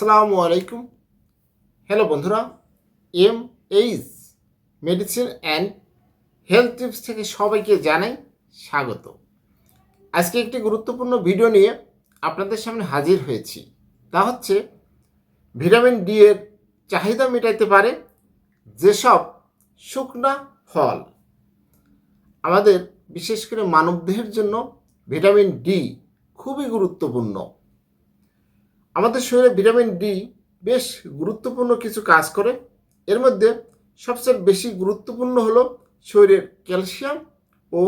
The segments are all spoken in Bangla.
আসসালামু আলাইকুম। হ্যালো বন্ধুরা। M H medicine and health tips থেকে সবাইকে জানাই স্বাগত। আজকে একটি গুরুত্বপূর্ণ ভিডিও নিয়ে আপনাদের সামনে হাজির হয়েছি। তা হচ্ছে ভিটামিন ডি এর চাহিদা মেটাইতে পারে যেসব শুকনা ফল। আমাদের বিশেষ করে মানবদেহের জন্য ভিটামিন ডি খুবই গুরুত্বপূর্ণ। আমাদের শরীরে ভিটামিন ডি বেশ গুরুত্বপূর্ণ কিছু কাজ করে। এর মধ্যে সবচেয়ে বেশি গুরুত্বপূর্ণ হলো শরীরের ক্যালসিয়াম ও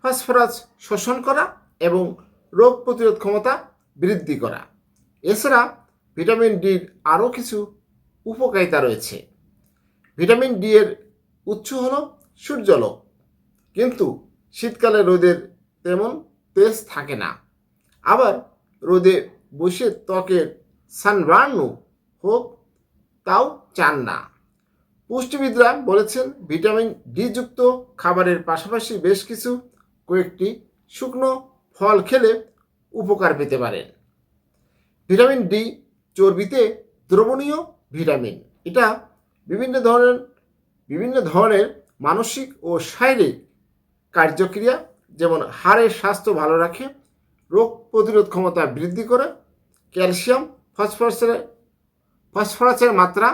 ফসফরাস শোষণ করা এবং রোগ প্রতিরোধ ক্ষমতা বৃদ্ধি করা। এছাড়া ভিটামিন ডির আরও কিছু উপকারিতা রয়েছে। ভিটামিন ডি এর উৎস হল সূর্যালোক কিন্তু শীতকালে রোদের তেমন তেজ থাকে না। আবার রোদে বসে ত্বকের সানবার্নও হোক, তাও চান না। পুষ্টিবিদরা বলেছেন, ভিটামিন ডি যুক্ত খাবারের পাশাপাশি বেশ কিছু, কয়েকটি শুকনো ফল খেলে উপকার পেতে পারেন। ভিটামিন ডি চর্বিতে দ্রবণীয় ভিটামিন। এটা বিভিন্ন ধরনের বিভিন্ন ধরনের মানসিক ও শারীরিক কার্যক্রিয়া, যেমন হাড়ের স্বাস্থ্য ভালো রাখে রোগ প্রতিরোধ ক্ষমতা বৃদ্ধি করে, ক্যালসিয়াম, ফসফরাসের ফসফরাসের মাত্রা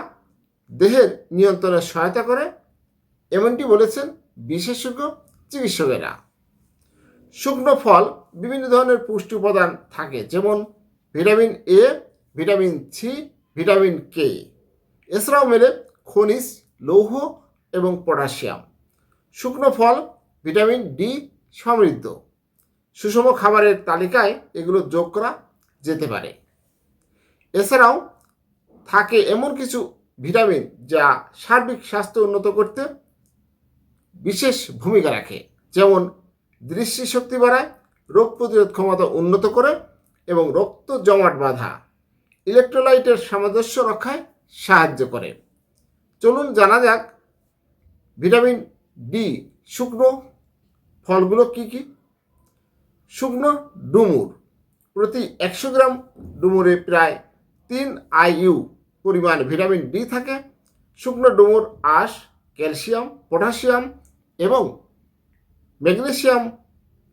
দেহের নিয়ন্ত্রণে সহায়তা করে, এমনটি বলেছেন বিশেষজ্ঞ চিকিৎসকেরা। শুকনো ফল বিভিন্ন ধরনের পুষ্টি উপাদান থাকে, যেমন vitamin A vitamin C vitamin K এছাড়াও মেলে খনিজ, লৌহ এবং পটাশিয়াম। শুকনো ফল ভিটামিন ডি সমৃদ্ধ। সুষম খাবারের তালিকায় এগুলো যোগ করা যেতে পারে। এছাড়াও থাকে এমন কিছু ভিটামিন যা সার্বিক স্বাস্থ্য উন্নত করতে বিশেষ ভূমিকা রাখে, যেমন দৃষ্টিশক্তি বাড়ায়, রোগ প্রতিরোধ ক্ষমতা উন্নত করে এবং রক্ত জমাট বাঁধা, ইলেকট্রোলাইটের সামঞ্জস্য রক্ষায় সাহায্য করে। চলুন জানা যাক ভিটামিন ডি, শুকনো ফলগুলো কী কি? শুকনো ডুমুর। প্রতি একশো গ্রাম ডুমুরে প্রায় তিন আইইউ পরিমাণ ভিটামিন ডি থাকে। শুকনো ডুমুর আঁশ, ক্যালসিয়াম, পটাশিয়াম এবং ম্যাগনেসিয়াম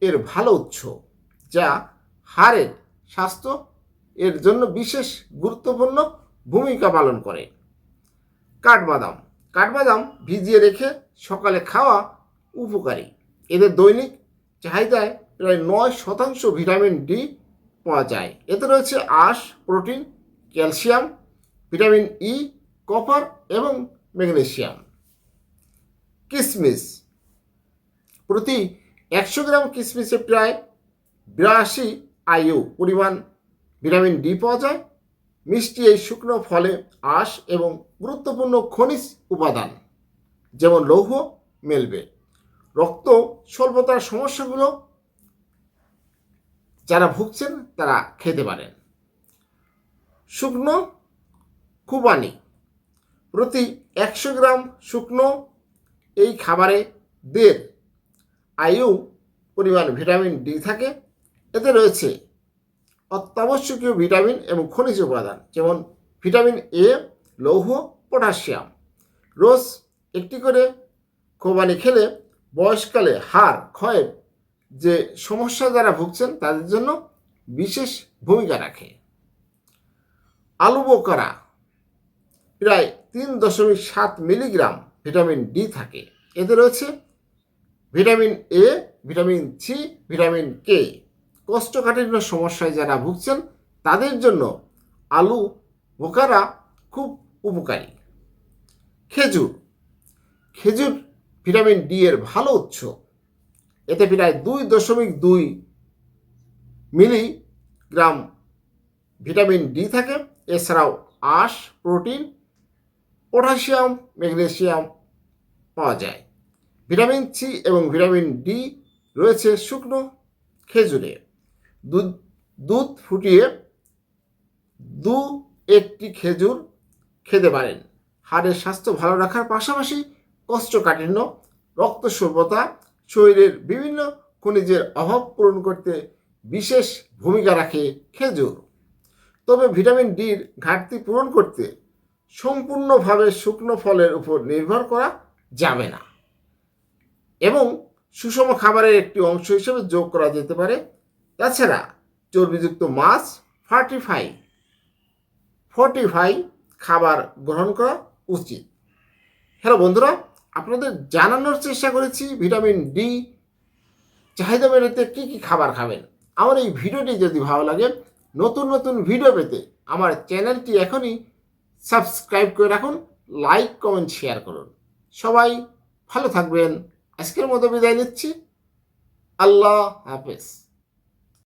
এর ভালো উৎস, যা হাড়ের স্বাস্থ্য এর জন্য বিশেষ গুরুত্বপূর্ণ ভূমিকা পালন করে। কাঠবাদাম। কাঠবাদাম ভিজিয়ে রেখে সকালে খাওয়া উপকারী। এদের দৈনিক চাহিদায় প্রায় নয় শতাংশ ভিটামিন ডি পাওয়া যায়। এতে রয়েছে আঁশ, protein, calcium, vitamin E, copper এবং ম্যাগনেশিয়াম কিসমিস। প্রতি একশো গ্রাম কিসমিসে প্রায় বিরাশি আইউ পরিমাণ ভিটামিন ডি পাওয়া যায়। মিষ্টি এই শুকনো ফলে আঁশ এবং গুরুত্বপূর্ণ খনিজ উপাদান, যেমন লৌহ, মেলবে। রক্ত স্বল্পতার সমস্যাগুলো ভুগছেন, তারা খেতে পারেন। শুকনো খুবানি প্রতি একশো গ্রাম শুকনো এই খাবারে দেড় আয়ু পরিমাণ ভিটামিন ডি থাকে। এতে রয়েছে অত্যাবশ্যকীয় ভিটামিন এবং খনিজ উপাদান, যেমন ভিটামিন এ, লৌহ, পটাশিয়াম। রোজ একটি করে খোবানি খেলে বয়সকালে হাড় ক্ষয়ের যে সমস্যা যারা ভুগছেন, তাদের জন্য বিশেষ ভূমিকা রাখে। আলু বোকারা, প্রায় তিন দশমিক সাত মিলিগ্রাম ভিটামিন ডি থাকে। এতে রয়েছে vitamin A, vitamin C, vitamin K. কষ্টকাঠিন্য সমস্যায় যারা ভুগছেন, তাদের জন্য আলু বোকারা খুব উপকারী। খেজুর খেজুর ভিটামিন ডি এর ভালো উৎস। এতে প্রায় দুই দশমিক দুই মিলিগ্রাম ভিটামিন ডি থাকে। এছাড়াও আঁশ, প্রোটিন, পটাশিয়াম ম্যাগনেশিয়াম পাওয়া যায়। ভিটামিন সি এবং ভিটামিন ডি রয়েছে শুকনো খেজুরে। দুধ দুধ ফুটিয়ে দু একটি খেজুর খেতে পারেন। হাড়ের স্বাস্থ্য ভালো রাখার পাশাপাশি কোষ্ঠকাঠিন্য রক্ত স্বল্পতা শরীরের বিভিন্ন খনিজের অভাব পূরণ করতে বিশেষ ভূমিকা রাখে খেজুর। তবে ভিটামিন ডির ঘাটতি পূরণ করতে সম্পূর্ণভাবে শুকনো ফলের উপর নির্ভর করা যাবে না। এবং সুষম খাবারের একটি অংশ হিসেবে যোগ করা যেতে পারে। তাছাড়া চর্বিযুক্ত মাছ ফার্টিফাই ফর্টিফাই খাবার গ্রহণ করা উচিত। হ্যালো বন্ধুরা আপনাদের জানানোর চেষ্টা করেছি ভিটামিন ডি চাহিদা মেটাতে কী কী খাবার খাবেন? আমার এই ভিডিওটি যদি ভালো লাগে, নতুন নতুন ভিডিও পেতে আমার চ্যানেলটি এখনই সাবস্ক্রাইব করে রাখুন, লাইক, কমেন্ট, শেয়ার করুন। সবাই ভালো থাকবেন। আজকের মতো বিদায় নিচ্ছি। আল্লাহ হাফেজ।